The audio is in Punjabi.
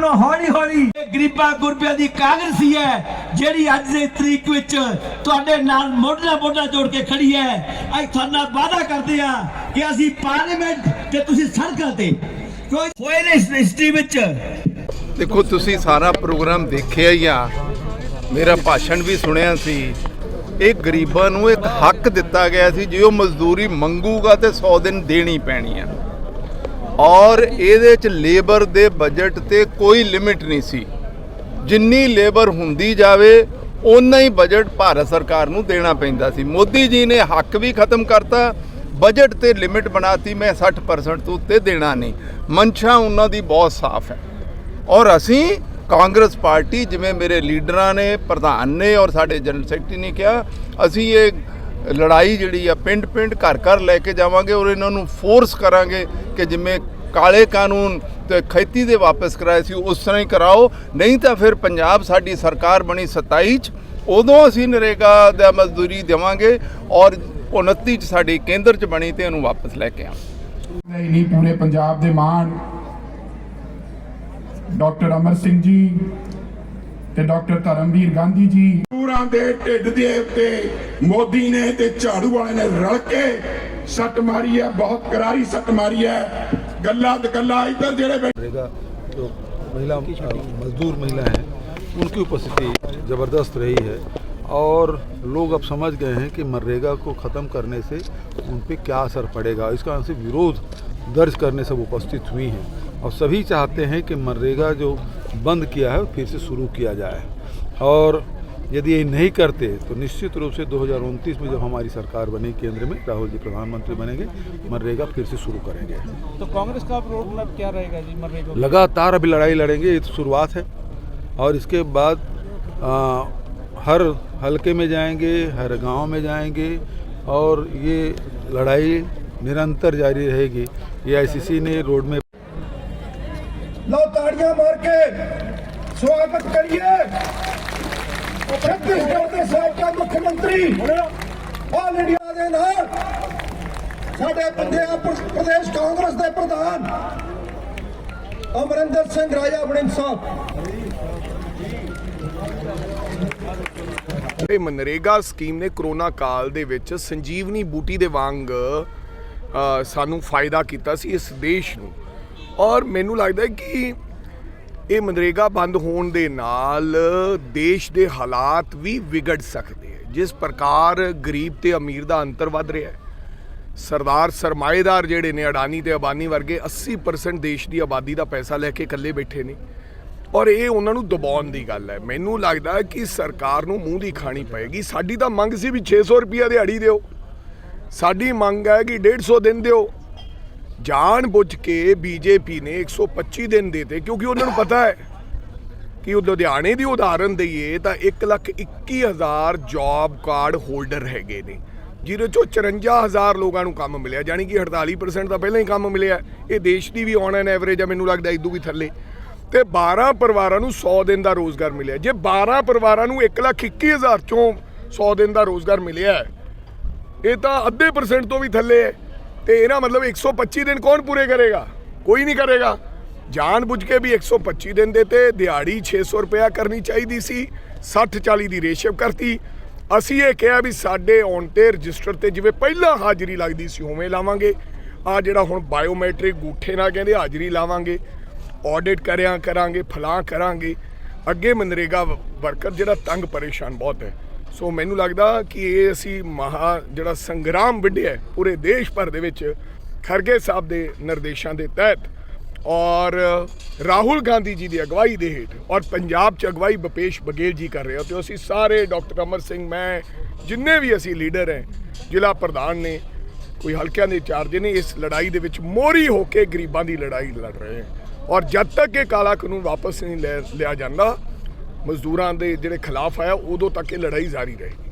ਨੂੰ ਹੌਲੀ ਹੌਲੀ। ਇਹ ਗਰੀਬਾਂ ਗੁਰਬਿਆਂ ਦੀ ਕਾਂਗਰਸੀ ਹੈ ਜਿਹੜੀ ਅੱਜ ਦੇ ਤਰੀਕ ਵਿੱਚ ਤੁਹਾਡੇ ਨਾਲ ਮੋਢਾ ਮੋਢਾ ਜੋੜ ਕੇ ਖੜੀ ਹੈ। ਅਸੀਂ ਤੁਹਾਡੇ ਨਾਲ ਵਾਅਦਾ ਕਰਦੇ ਆ ਕਿ ਅਸੀਂ ਪਾਰਲੀਮੈਂਟ ਤੇ ਤੁਸੀਂ ਸੜਕਾਂ ਤੇ। ਕੋਈ ਹੋਏ ਨੇ ਇਸ ਹਿਸਟਰੀ ਵਿੱਚ। ਦੇਖੋ ਤੁਸੀਂ ਸਾਰਾ ਪ੍ਰੋਗਰਾਮ ਦੇਖਿਆ ਹੀ ਆ। ਮੇਰਾ ਭਾਸ਼ਣ ਵੀ ਸੁਣਿਆ ਸੀ। ਇਹ ਗਰੀਬਾਂ ਨੂੰ ਇੱਕ ਹੱਕ ਦਿੱਤਾ ਗਿਆ ਸੀ ਜੇ ਉਹ ਮਜ਼ਦੂਰੀ ਮੰਗੂਗਾ ਤੇ 100 ਦਿਨ ਦੇਣੀ ਪੈਣੀ ਆ। ਔਰ ਇਹਦੇ ਚ ਲੇਬਰ ਦੇ ਬਜਟ ਤੇ ਕੋਈ ਲਿਮਿਟ ਨਹੀਂ ਸੀ। ਜਿੰਨੀ ਲੇਬਰ ਹੁੰਦੀ ਜਾਵੇ ਉਨਾ ਹੀ ਬਜਟ ਭਾਰਤ ਸਰਕਾਰ ਨੂੰ ਦੇਣਾ ਪੈਂਦਾ ਸੀ। ਮੋਦੀ ਜੀ ਨੇ ਹੱਕ ਵੀ ਖਤਮ ਕਰਤਾ ਬਜਟ ਤੇ ਲਿਮਿਟ ਬਣਾਤੀ, ਮੈਂ 60% ਤੋਂ ਉੱਤੇ ਦੇਣਾ ਨਹੀਂ। ਮਨਸ਼ਾ ਉਹਨਾਂ ਦੀ ਬਹੁਤ ਸਾਫ਼ ਹੈ। ਔਰ ਅਸੀਂ ਕਾਂਗਰਸ ਪਾਰਟੀ, ਜਿਵੇਂ ਮੇਰੇ ਲੀਡਰਾਂ ਨੇ, ਪ੍ਰਧਾਨ ਨੇ ਔਰ ਸਾਡੇ ਜਨਰਲ ਸੈਕਟਰੀ ਨੇ ਕਿਹਾ, ਅਸੀਂ ਇਹ ਲੜਾਈ ਜਿਹੜੀ ਆ ਪਿੰਡ ਪਿੰਡ ਘਰ ਘਰ ਲੈ ਕੇ ਜਾਵਾਂਗੇ ਔਰ ਇਹਨਾਂ ਨੂੰ ਫੋਰਸ ਕਰਾਂਗੇ। ਕਿ ਜਿਵੇਂ ਕਾਲੇ ਕਾਨੂੰਨ ਤੇ ਖੇਤੀ ਦੇ ਵਾਪਸ ਕਰਾਏ ਸੀ ਉਸ ਤਰ੍ਹਾਂ ਹੀ ਕਰਾਓ। ਨਹੀਂ ਤਾਂ ਫਿਰ ਪੰਜਾਬ ਸਾਡੀ ਸਰਕਾਰ ਬਣੀ 27 ਚ ਉਦੋਂ ਅਸੀਂ ਨਰੇਗਾ ਦਾ ਮਜ਼ਦੂਰੀ ਦੇਵਾਂਗੇ ਔਰ 29 ਚ ਸਾਡੀ ਕੇਂਦਰ ਚ ਬਣੀ ਤੇ ਇਹਨੂੰ ਵਾਪਸ ਲੈ ਕੇ ਆਵਾਂਗੇ। ਨਹੀਂ ਨਹੀਂ ਪੂਰੇ ਪੰਜਾਬ ਦੇ ਮਾਣ। ਡਾਕਟਰ ਅਮਰ ਸਿੰਘ ਜੀ ਤੇ ਡਾਕਟਰ ਧਰਮਵੀਰ ਗਾਂਧੀ ਜੀ। ਪੂਰਾਂ ਦੇ ਢਿੱਡ ਦੇ ਉੱਤੇ ਮੋਦੀ ਨੇ ਤੇ ਝਾੜੂ ਵਾਲੇ ਨੇ ਰਲ ਕੇ ਸੱਟ ਮਾਰੀ ਹੈ ਬਹੁਤ ਕਰਾਰੀ ਸੱਟ ਮਾਰੀ ਹੈ ਗੱਲਾਂ ਤੇ ਗੱਲਾਂ ਇੱਧਰ ਜਿਹੜੇ ਬੈਠੇ रहेगा जो महिला अ, मजदूर महिला हैं उनकी उपस्थिति ज़बरदस्त रही है और लोग अब समझ गए हैं कि मनरेगा को ख़त्म करने से उन पर क्या असर पड़ेगा इस कारण से विरोध दर्ज करने सब उपस्थित हुई हैं और सभी चाहते हैं कि मनरेगा जो बंद किया है फिर से शुरू किया जाए और यदि ये नहीं करते तो निश्चित रूप से 2029 में जब हमारी सरकार बनेगी केंद्र में राहुल जी प्रधानमंत्री बनेंगे मनरेगा फिर से शुरू करेंगे। तो कांग्रेस का रोड मैप क्या रहेगा जी मनरेगा लगातार अभी लड़ाई लड़ेंगे ये तो शुरुआत है। और इसके बाद आ, हर हलके में जाएँगे हर गाँव में जाएँगे और ये लड़ाई निरंतर जारी रहेगी। ये आईसीसी ने रोड मैप लो ताड़िया मार के स्वागत करिए। ਛੱਤੀਸਗੜ੍ਹ ਦੇ ਸਾਬਕਾ ਮੁੱਖ ਮੰਤਰੀ ਆਲ ਇੰਡੀਆ ਦੇ ਨਾਲ ਸਾਡੇ ਪੰਜਾਬ ਪ੍ਰਦੇਸ਼ ਕਾਂਗਰਸ ਦੇ ਪ੍ਰਧਾਨ ਅਮਰਿੰਦਰ ਸਿੰਘ ਰਾਜਾ ਵੜਿੰਗ ਸਾਹਿਬ। ਇਹ ਮਨਰੇਗਾ ਸਕੀਮ ਨੇ ਕਰੋਨਾ ਕਾਲ ਦੇ ਵਿੱਚ ਸੰਜੀਵਨੀ ਬੂਟੀ ਦੇ ਵਾਂਗ ਸਾਨੂੰ ਫਾਇਦਾ ਕੀਤਾ ਸੀ ਇਸ ਦੇਸ਼ ਨੂੰ। ਔਰ ਮੈਨੂੰ ਲੱਗਦਾ ਕਿ ਇਹ ਮਨਰੇਗਾ ਬੰਦ ਹੋਣ ਦੇ ਨਾਲ ਦੇਸ਼ ਦੇ ਹਾਲਾਤ ਵੀ ਵਿਗੜ ਸਕਦੇ ਹੈ। ਜਿਸ ਪ੍ਰਕਾਰ ਗਰੀਬ ਤੇ ਅਮੀਰ ਦਾ ਅੰਤਰ ਵੱਧ ਰਿਹਾ ਹੈ। ਸਰਦਾਰ ਸਰਮਾਏਦਾਰ ਜਿਹੜੇ ਨੇ, ਅਡਾਨੀ ਤੇ ਅਬਾਨੀ ਵਰਗੇ 80% ਦੇਸ਼ ਦੀ ਆਬਾਦੀ ਦਾ ਪੈਸਾ ਲੈ ਕੇ ਇਕੱਲੇ ਬੈਠੇ ਨੇ। ਔਰ ਇਹ ਉਹਨਾਂ ਨੂੰ ਦਬਾਉਣ ਦੀ ਗੱਲ ਹੈ। ਮੈਨੂੰ ਲੱਗਦਾ ਕਿ ਸਰਕਾਰ ਨੂੰ ਮੂੰਹ ਦੀ ਖਾਣੀ ਪਏਗੀ। ਸਾਡੀ ਤਾਂ ਮੰਗ ਸੀ ਵੀ 600 ਰੁਪਿਆ ਦਿਹਾੜੀ ਦਿਓ। ਸਾਡੀ ਮੰਗ ਹੈ ਕਿ 150 ਦਿਨ ਦਿਓ। ਜਾਣ ਬੁੱਝ ਕੇ ਬੀਜੇਪੀ ਨੇ 125 ਦਿਨ ਦੇਤੇ, ਕਿਉਂਕਿ ਉਹਨਾਂ ਨੂੰ ਪਤਾ ਹੈ ਕਿ ਉਹ ਲੁਧਿਆਣੇ ਦੀ ਉਦਾਹਰਨ ਦਈਏ ਤਾਂ 1 ਲੱਖ 21 ਹਜ਼ਾਰ ਜੌਬ ਕਾਰਡ ਹੋਲਡਰ ਹੈਗੇ ਨੇ, ਜਿਹਦੇ ਚੋਂ 54 ਹਜ਼ਾਰ ਲੋਕਾਂ ਨੂੰ ਕੰਮ ਮਿਲਿਆ ਯਾਨੀ ਕਿ 48% ਤਾਂ ਪਹਿਲਾਂ ਹੀ ਕੰਮ ਮਿਲਿਆ। ਇਹ ਦੇਸ਼ ਦੀ ਵੀ ਔਨ ਐਨ ਐਵਰੇਜ ਆ, ਮੈਨੂੰ ਲੱਗਦਾ ਇਦੋਂ ਵੀ ਥੱਲੇ। ਤੇ 12 ਪਰਿਵਾਰਾਂ ਨੂੰ 100 ਦਿਨ ਦਾ ਰੋਜ਼ਗਾਰ ਮਿਲਿਆ। ਜੇ 12 ਪਰਿਵਾਰਾਂ ਨੂੰ 1 ਲੱਖ 21 ਹਜ਼ਾਰ ਚੋਂ 100 ਦਿਨ ਦਾ ਰੋਜ਼ਗਾਰ ਮਿਲਿਆ, ਇਹ ਤਾਂ ਅੱਧੇ ਪਰਸੈਂਟ ਤੋਂ ਵੀ ਥੱਲੇ ਹੈ। ਤੇ ਇਹਨਾਂ ਮਤਲਬ 125 ਦਿਨ ਕੌਣ ਪੂਰੇ ਕਰੇਗਾ? ਕੋਈ ਨਹੀਂ ਕਰੇਗਾ। ਜਾਣ ਬੁੱਝ ਕੇ ਵੀ 125 ਦਿਨ ਦੇ ਤੇ ਦਿਹਾੜੀ 600 ਰੁਪਇਆ ਕਰਨੀ ਚਾਹੀਦੀ ਸੀ 60 40 ਦੀ ਰੇਸ਼ੋ ਕਰਤੀ। ਅਸੀਂ ਇਹ ਕਿਹਾ ਵੀ ਸਾਡੇ ਔਨ ਤੇ ਰਜਿਸਟਰ ਤੇ ਜਿਵੇਂ ਪਹਿਲਾਂ ਹਾਜ਼ਰੀ ਲੱਗਦੀ ਸੀ, ਉਵੇਂ ਲਾਵਾਂਗੇ। ਆ ਜਿਹੜਾ ਹੁਣ ਬਾਇਓਮੈਟ੍ਰਿਕ ਗੂਠੇ ਨਾਲ ਕਹਿੰਦੇ ਹਾਜ਼ਰੀ ਲਾਵਾਂਗੇ। ਆਡਿਟ ਕਰਿਆ ਕਰਾਂਗੇ ਫਲਾਂ ਕਰਾਂਗੇ। ਅੱਗੇ ਮਨਰੇਗਾ ਵਰਕਰ ਜਿਹੜਾ ਤੰਗ ਪਰੇਸ਼ਾਨ ਬਹੁਤ ਹੈ। ਸੋ ਮੈਨੂੰ ਲੱਗਦਾ ਕਿ ਇਹ ਅਸੀਂ ਮਹਾ ਜਿਹੜਾ ਸੰਗਰਾਮ ਵਿੱਢਿਆ ਪੂਰੇ ਦੇਸ਼ ਭਰ ਦੇ ਵਿੱਚ ਖਰਗੇ ਸਾਹਿਬ ਦੇ ਨਿਰਦੇਸ਼ਾਂ ਦੇ ਤਹਿਤ ਔਰ ਰਾਹੁਲ ਗਾਂਧੀ ਜੀ ਦੀ ਅਗਵਾਈ ਦੇ ਹੇਠ ਔਰ ਪੰਜਾਬ 'ਚ ਅਗਵਾਈ ਭਪੇਸ਼ ਬਗੇਲ ਜੀ ਕਰ ਰਹੇ ਹੋ ਤੇ ਅਸੀਂ ਸਾਰੇ ਡਾਕਟਰ ਅਮਰ ਸਿੰਘ, ਮੈਂ, ਜਿੰਨੇ ਵੀ ਅਸੀਂ ਲੀਡਰ ਹੈ, ਜ਼ਿਲ੍ਹਾ ਪ੍ਰਧਾਨ ਨੇ, ਕੋਈ ਹਲਕਿਆਂ ਦੇ ਇੰਚਾਰਜ ਨੇ, ਇਸ ਲੜਾਈ ਦੇ ਵਿੱਚ ਮੋਰੀ ਹੋ ਕੇ ਗਰੀਬਾਂ ਦੀ ਲੜਾਈ ਲੜ ਰਹੇ ਹਾਂ। ਔਰ ਜਦ ਤੱਕ ਇਹ ਕਾਲਾ ਕਾਨੂੰਨ ਵਾਪਸ ਨਹੀਂ ਲੈ- ਲਿਆ ਜਾਂਦਾ ਮਜ਼ਦੂਰਾਂ ਦੇ ਜਿਹੜੇ ਖਿਲਾਫ ਆਇਆ ਉਦੋਂ ਤੱਕ ਇਹ ਲੜਾਈ ਜਾਰੀ ਰਹੇਗੀ।